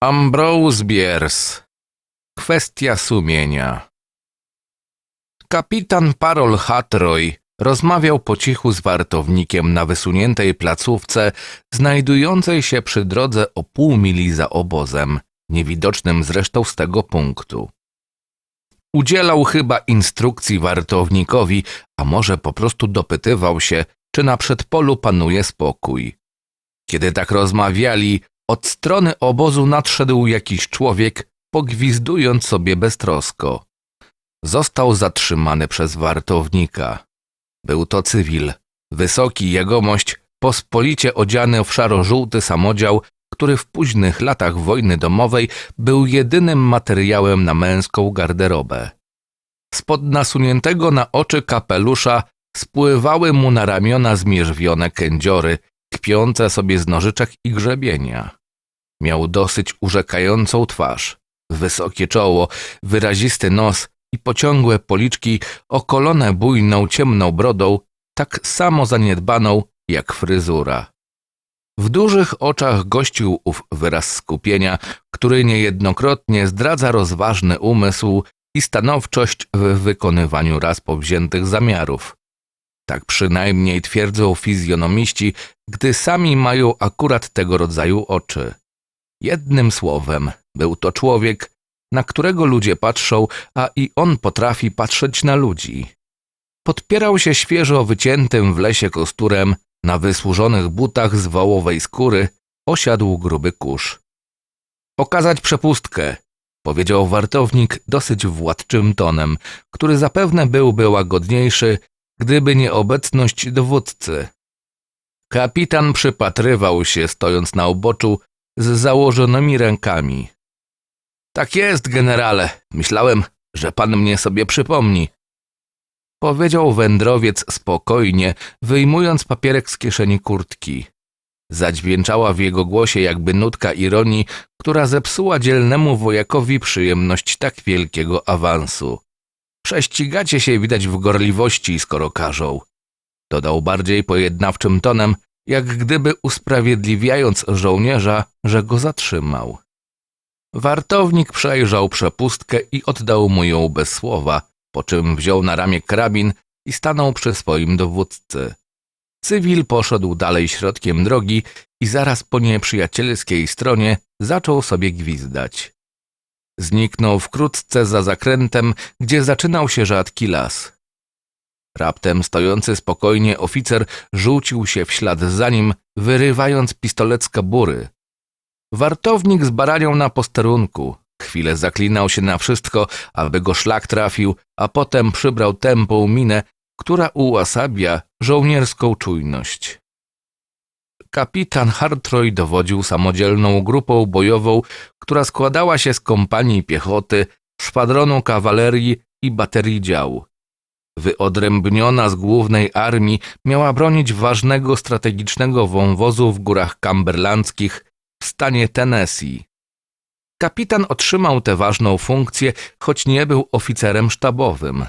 Ambrose Bierce. Kwestia sumienia. Kapitan Parol Hatroy rozmawiał po cichu z wartownikiem na wysuniętej placówce, znajdującej się przy drodze o pół mili za obozem, niewidocznym zresztą z tego punktu. Udzielał chyba instrukcji wartownikowi, a może po prostu dopytywał się, czy na przedpolu panuje spokój. Kiedy tak rozmawiali, od strony obozu nadszedł jakiś człowiek, pogwizdując sobie beztrosko. Został zatrzymany przez wartownika. Był to cywil, wysoki jegomość, pospolicie odziany w szaro-żółty samodział, który w późnych latach wojny domowej był jedynym materiałem na męską garderobę. Spod nasuniętego na oczy kapelusza spływały mu na ramiona zmierzwione kędziory, kpiące sobie z nożyczek i grzebienia. Miał dosyć urzekającą twarz, wysokie czoło, wyrazisty nos i pociągłe policzki okolone bujną ciemną brodą, tak samo zaniedbaną jak fryzura. W dużych oczach gościł ów wyraz skupienia, który niejednokrotnie zdradza rozważny umysł i stanowczość w wykonywaniu raz powziętych zamiarów. Tak przynajmniej twierdzą fizjonomiści, gdy sami mają akurat tego rodzaju oczy. Jednym słowem, był to człowiek, na którego ludzie patrzą, a i on potrafi patrzeć na ludzi. Podpierał się świeżo wyciętym w lesie kosturem, na wysłużonych butach z wołowej skóry osiadł gruby kurz. Pokazać przepustkę, powiedział wartownik dosyć władczym tonem, który zapewne byłby łagodniejszy, gdyby nie obecność dowódcy. Kapitan przypatrywał się, stojąc na uboczu, z założonymi rękami. Tak jest, generale. Myślałem, że pan mnie sobie przypomni. Powiedział wędrowiec spokojnie, wyjmując papierek z kieszeni kurtki. Zadźwięczała w jego głosie jakby nutka ironii, która zepsuła dzielnemu wojakowi przyjemność tak wielkiego awansu. Prześcigacie się widać w gorliwości, skoro każą. Dodał bardziej pojednawczym tonem, jak gdyby usprawiedliwiając żołnierza, że go zatrzymał. Wartownik przejrzał przepustkę i oddał mu ją bez słowa, po czym wziął na ramię karabin i stanął przy swoim dowódcy. Cywil poszedł dalej środkiem drogi i zaraz po nieprzyjacielskiej stronie zaczął sobie gwizdać. Zniknął wkrótce za zakrętem, gdzie zaczynał się rzadki las. Raptem stojący spokojnie oficer rzucił się w ślad za nim, wyrywając pistolet z kabury. Wartownik zbaraniał na posterunku. Chwilę zaklinał się na wszystko, aby go szlak trafił, a potem przybrał tępą minę, która ułasabia żołnierską czujność. Kapitan Hartroy dowodził samodzielną grupą bojową, która składała się z kompanii piechoty, szwadronu kawalerii i baterii dział. Wyodrębniona z głównej armii miała bronić ważnego strategicznego wąwozu w górach Cumberlandzkich w stanie Tennessee. Kapitan otrzymał tę ważną funkcję, choć nie był oficerem sztabowym.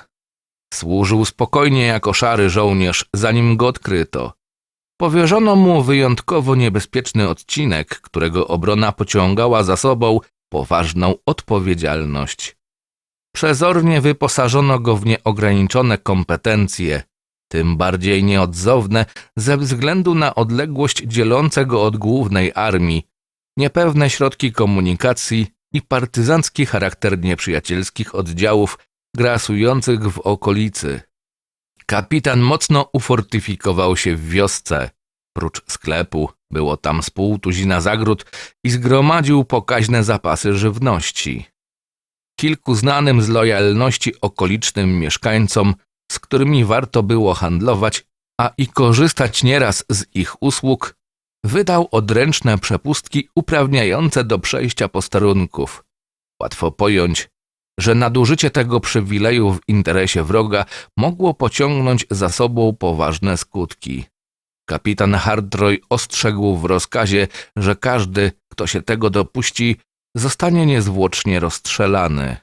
Służył spokojnie jako szary żołnierz, zanim go odkryto. Powierzono mu wyjątkowo niebezpieczny odcinek, którego obrona pociągała za sobą poważną odpowiedzialność. Przezornie wyposażono go w nieograniczone kompetencje, tym bardziej nieodzowne ze względu na odległość dzielące go od głównej armii, niepewne środki komunikacji i partyzancki charakter nieprzyjacielskich oddziałów grasujących w okolicy. Kapitan mocno ufortyfikował się w wiosce. Prócz sklepu było tam z pół tuzina zagród i zgromadził pokaźne zapasy żywności. Kilku znanym z lojalności okolicznym mieszkańcom, z którymi warto było handlować, a i korzystać nieraz z ich usług, wydał odręczne przepustki uprawniające do przejścia posterunków. Łatwo pojąć, że nadużycie tego przywileju w interesie wroga mogło pociągnąć za sobą poważne skutki. Kapitan Hardroy ostrzegł w rozkazie, że każdy, kto się tego dopuści, zostanie niezwłocznie rozstrzelany.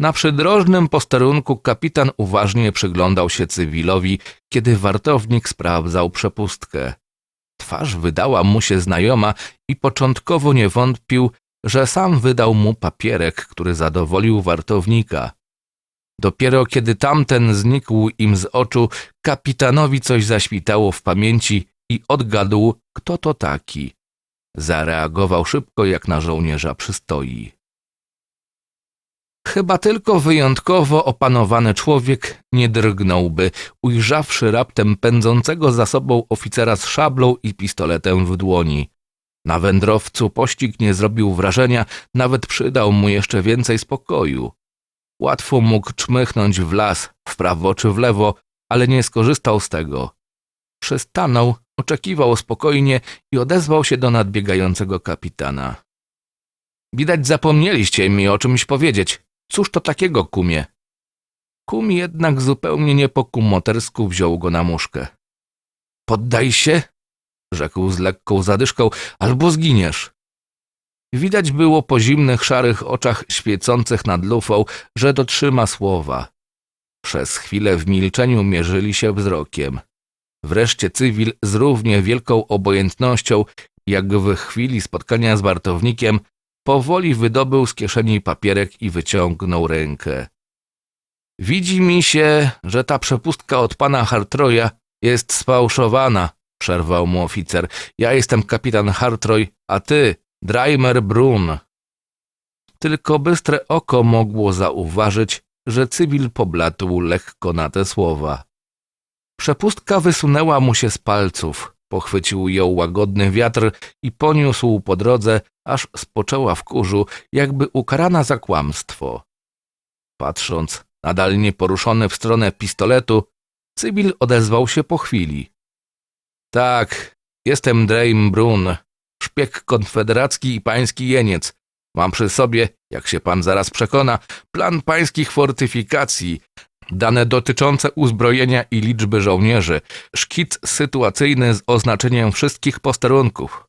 Na przydrożnym posterunku kapitan uważnie przyglądał się cywilowi, kiedy wartownik sprawdzał przepustkę. Twarz wydała mu się znajoma i początkowo nie wątpił, że sam wydał mu papierek, który zadowolił wartownika. Dopiero kiedy tamten znikł im z oczu, kapitanowi coś zaświtało w pamięci i odgadł, kto to taki. Zareagował szybko, jak na żołnierza przystoi. Chyba tylko wyjątkowo opanowany człowiek nie drgnąłby, ujrzawszy raptem pędzącego za sobą oficera z szablą i pistoletem w dłoni. Na wędrowcu pościg nie zrobił wrażenia, nawet przydał mu jeszcze więcej spokoju. Łatwo mógł czmychnąć w las, w prawo czy w lewo, ale nie skorzystał z tego. Przystanął, oczekiwał spokojnie i odezwał się do nadbiegającego kapitana. Widać zapomnieliście mi o czymś powiedzieć. Cóż to takiego, kumie? Kum jednak zupełnie nie po kumotersku wziął go na muszkę. Poddaj się, rzekł z lekką zadyszką, albo zginiesz. Widać było po zimnych, szarych oczach świecących nad lufą, że dotrzyma słowa. Przez chwilę w milczeniu mierzyli się wzrokiem. Wreszcie cywil z równie wielką obojętnością, jak w chwili spotkania z wartownikiem, powoli wydobył z kieszeni papierek i wyciągnął rękę. Widzi mi się, że ta przepustka od pana Hartroja jest sfałszowana, przerwał mu oficer. Ja jestem kapitan Hartroj, a ty, Dreimer Brun. Tylko bystre oko mogło zauważyć, że cywil pobladł lekko na te słowa. Przepustka wysunęła mu się z palców, pochwycił ją łagodny wiatr i poniósł po drodze, aż spoczęła w kurzu, jakby ukarana za kłamstwo. Patrząc, nadal nieporuszony w stronę pistoletu, cywil odezwał się po chwili. Tak, jestem Dreim Brun, szpieg konfederacki i pański jeniec. Mam przy sobie, jak się pan zaraz przekona, plan pańskich fortyfikacji, dane dotyczące uzbrojenia i liczby żołnierzy, szkic sytuacyjny z oznaczeniem wszystkich posterunków.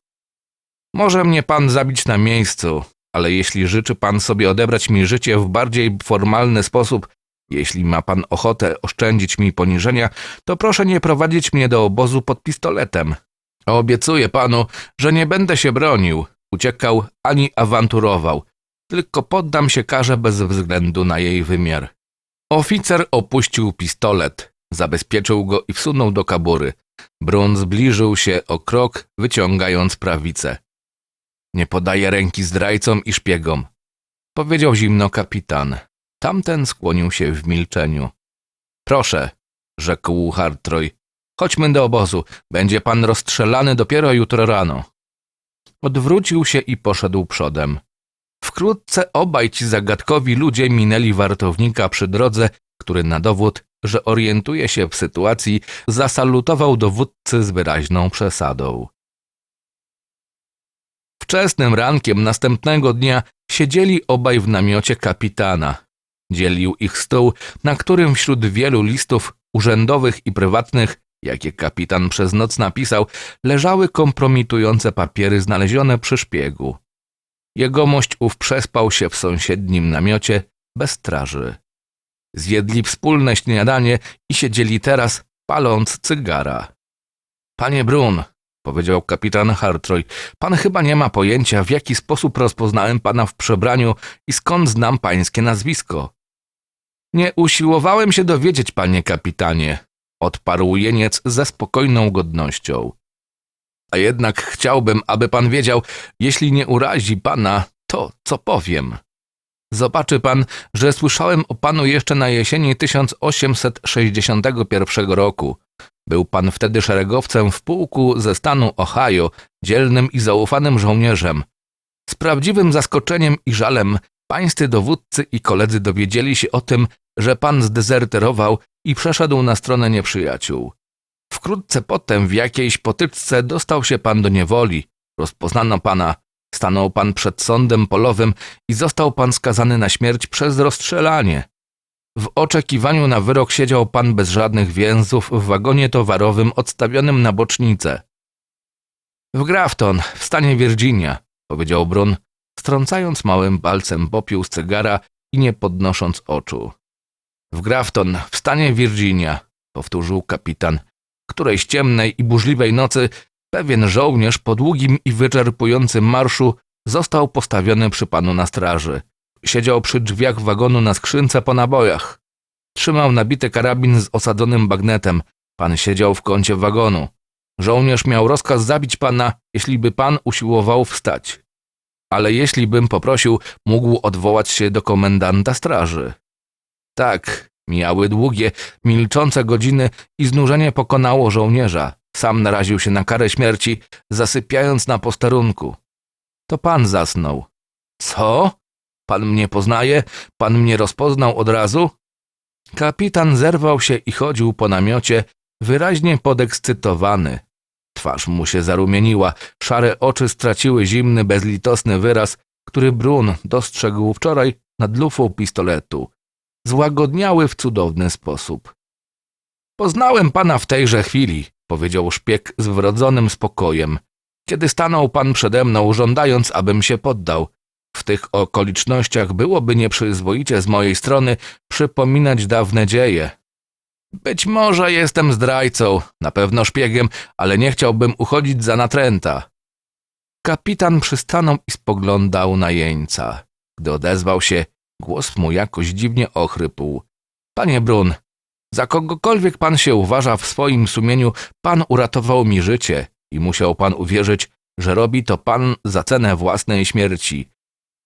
Może mnie pan zabić na miejscu, ale jeśli życzy pan sobie odebrać mi życie w bardziej formalny sposób, jeśli ma pan ochotę oszczędzić mi poniżenia, to proszę nie prowadzić mnie do obozu pod pistoletem. Obiecuję panu, że nie będę się bronił, uciekał ani awanturował, tylko poddam się karze bez względu na jej wymiar. Oficer opuścił pistolet, zabezpieczył go i wsunął do kabury. Brun zbliżył się o krok, wyciągając prawicę. Nie podaję ręki zdrajcom i szpiegom, powiedział zimno kapitan. Tamten skłonił się w milczeniu. Proszę, rzekł Hartroj, chodźmy do obozu. Będzie pan rozstrzelany dopiero jutro rano. Odwrócił się i poszedł przodem. Wkrótce obaj ci zagadkowi ludzie minęli wartownika przy drodze, który na dowód, że orientuje się w sytuacji, zasalutował dowódcy z wyraźną przesadą. Wczesnym rankiem następnego dnia siedzieli obaj w namiocie kapitana. Dzielił ich stół, na którym wśród wielu listów urzędowych i prywatnych, jakie kapitan przez noc napisał, leżały kompromitujące papiery znalezione przy szpiegu. Jegomość ów przespał się w sąsiednim namiocie bez straży. Zjedli wspólne śniadanie i siedzieli teraz, paląc cygara. Panie Brun, powiedział kapitan Hartroy, pan chyba nie ma pojęcia, w jaki sposób rozpoznałem pana w przebraniu i skąd znam pańskie nazwisko. Nie usiłowałem się dowiedzieć, panie kapitanie, odparł jeniec ze spokojną godnością. A jednak chciałbym, aby pan wiedział, jeśli nie urazi pana, to co powiem. Zobaczy pan, że słyszałem o panu jeszcze na jesieni 1861 roku. Był pan wtedy szeregowcem w pułku ze stanu Ohio, dzielnym i zaufanym żołnierzem. Z prawdziwym zaskoczeniem i żalem pańscy dowódcy i koledzy dowiedzieli się o tym, że pan zdezerterował i przeszedł na stronę nieprzyjaciół. Wkrótce potem w jakiejś potyczce dostał się pan do niewoli, rozpoznano pana, stanął pan przed sądem polowym i został pan skazany na śmierć przez rozstrzelanie. W oczekiwaniu na wyrok siedział pan bez żadnych więzów w wagonie towarowym odstawionym na bocznicę. W Grafton, w stanie Virginia, powiedział Brun, strącając małym palcem popiół z cygara i nie podnosząc oczu. W Grafton, w stanie Virginia, powtórzył kapitan. Którejś ciemnej i burzliwej nocy Pewien żołnierz po długim i wyczerpującym marszu został postawiony przy panu na straży. Siedział przy drzwiach wagonu na skrzynce po nabojach. Trzymał nabity karabin z osadzonym bagnetem. Pan siedział w kącie wagonu. Żołnierz miał rozkaz zabić pana, jeśli by pan usiłował wstać. Ale jeśli bym poprosił, mógł odwołać się do komendanta straży. Tak, mijały długie, milczące godziny i znużenie pokonało żołnierza. Sam naraził się na karę śmierci, zasypiając na posterunku. To pan zasnął. Co? Pan mnie poznaje? Pan mnie rozpoznał od razu? Kapitan zerwał się i chodził po namiocie, wyraźnie podekscytowany. Twarz mu się zarumieniła, szare oczy straciły zimny, bezlitosny wyraz, który Brun dostrzegł wczoraj nad lufą pistoletu. Złagodniały w cudowny sposób. Poznałem pana w tejże chwili, powiedział szpieg z wrodzonym spokojem, kiedy stanął pan przede mną, żądając, abym się poddał. W tych okolicznościach byłoby nieprzyzwoicie z mojej strony przypominać dawne dzieje. Być może jestem zdrajcą, na pewno szpiegiem, ale nie chciałbym uchodzić za natręta. Kapitan przystanął i spoglądał na jeńca. Gdy odezwał się, głos mu jakoś dziwnie ochrypł. Panie Brun, za kogokolwiek pan się uważa w swoim sumieniu, pan uratował mi życie i musiał pan uwierzyć, że robi to pan za cenę własnej śmierci.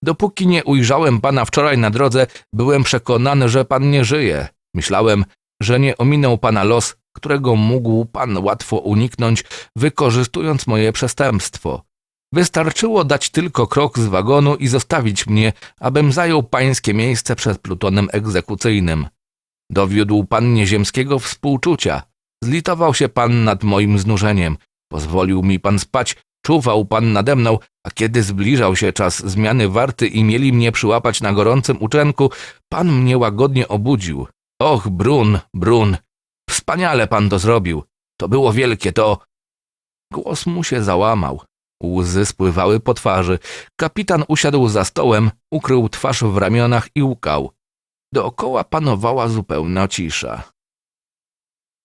Dopóki nie ujrzałem pana wczoraj na drodze, byłem przekonany, że pan nie żyje. Myślałem, że nie ominął pana los, którego mógł pan łatwo uniknąć, wykorzystując moje przestępstwo. Wystarczyło dać tylko krok z wagonu i zostawić mnie, abym zajął pańskie miejsce przed plutonem egzekucyjnym. Dowiódł pan nieziemskiego współczucia. Zlitował się pan nad moim znużeniem. Pozwolił mi pan spać, czuwał pan nade mną, a kiedy zbliżał się czas zmiany warty i mieli mnie przyłapać na gorącym uczenku, pan mnie łagodnie obudził. Och, Brun, Brun, wspaniale pan to zrobił. To było wielkie, to... Głos mu się załamał. Łzy spływały po twarzy. Kapitan usiadł za stołem, ukrył twarz w ramionach i łkał. Dookoła panowała zupełna cisza.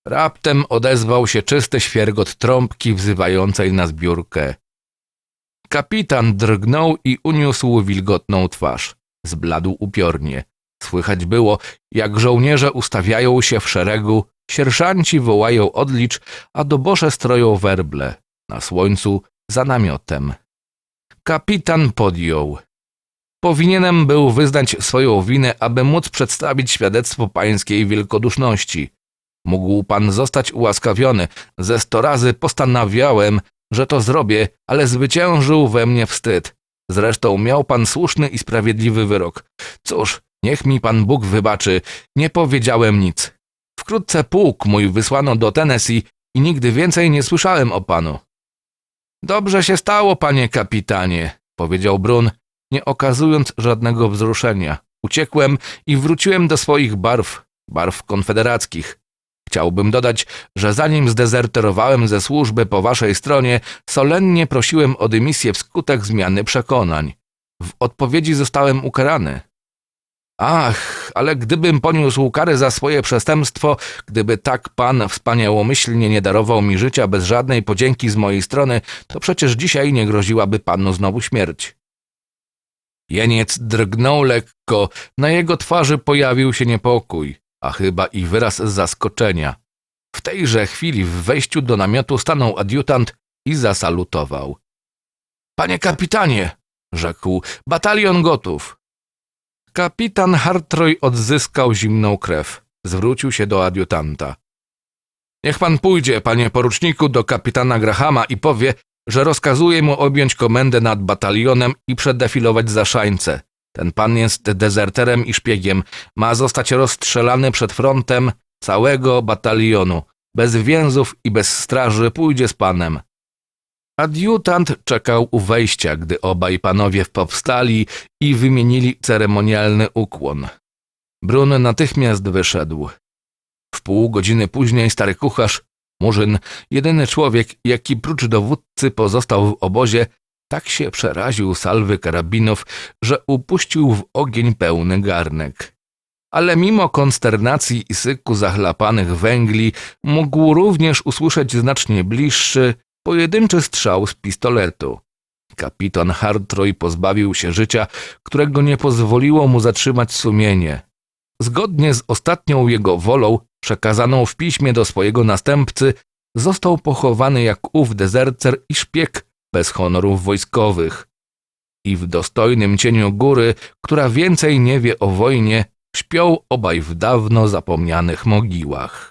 Raptem odezwał się czysty świergot trąbki wzywającej na zbiórkę. Kapitan drgnął i uniósł wilgotną twarz. Zbladł upiornie. Słychać było, jak żołnierze ustawiają się w szeregu, sierżanci wołają odlicz, a dobosze stroją werble. Na słońcu, za namiotem. Kapitan podjął. Powinienem był wyznać swoją winę, aby móc przedstawić świadectwo pańskiej wielkoduszności. Mógł pan zostać ułaskawiony. Ze sto razy postanawiałem, że to zrobię, ale zwyciężył we mnie wstyd. Zresztą miał pan słuszny i sprawiedliwy wyrok. Cóż, niech mi pan Bóg wybaczy, nie powiedziałem nic. Wkrótce pułk mój wysłano do Tennessee i nigdy więcej nie słyszałem o panu. Dobrze się stało, panie kapitanie, powiedział Brun, nie okazując żadnego wzruszenia. Uciekłem i wróciłem do swoich barw, barw konfederackich. Chciałbym dodać, że zanim zdezerterowałem ze służby po waszej stronie, solennie prosiłem o dymisję wskutek zmiany przekonań. W odpowiedzi zostałem ukarany. Ach, ale gdybym poniósł karę za swoje przestępstwo, gdyby tak pan wspaniałomyślnie nie darował mi życia bez żadnej podzięki z mojej strony, to przecież dzisiaj nie groziłaby panu znowu śmierć. Jeniec drgnął lekko, na jego twarzy pojawił się niepokój, a chyba i wyraz zaskoczenia. W tejże chwili w wejściu do namiotu stanął adiutant i zasalutował. Panie kapitanie, rzekł, batalion gotów. Kapitan Hartroy odzyskał zimną krew. Zwrócił się do adiutanta. Niech pan pójdzie, panie poruczniku, do kapitana Grahama i powie, że rozkazuje mu objąć komendę nad batalionem i przedefilować za szańce. Ten pan jest dezerterem i szpiegiem. Ma zostać rozstrzelany przed frontem całego batalionu. Bez więzów i bez straży pójdzie z panem. Adiutant czekał u wejścia, gdy obaj panowie powstali i wymienili ceremonialny ukłon. Brun natychmiast wyszedł. W pół godziny później stary kucharz, Murzyn, jedyny człowiek, jaki prócz dowódcy pozostał w obozie, tak się przeraził salwy karabinów, że upuścił w ogień pełny garnek. Ale mimo konsternacji i syku zachlapanych węgli mógł również usłyszeć znacznie bliższy, Pojedynczy strzał z pistoletu. Kapitan Hartroy pozbawił się życia, którego nie pozwoliło mu zatrzymać sumienie. Zgodnie z ostatnią jego wolą, przekazaną w piśmie do swojego następcy, został pochowany jak ów dezercer i szpieg bez honorów wojskowych. I w dostojnym cieniu góry, która więcej nie wie o wojnie, śpią obaj w dawno zapomnianych mogiłach.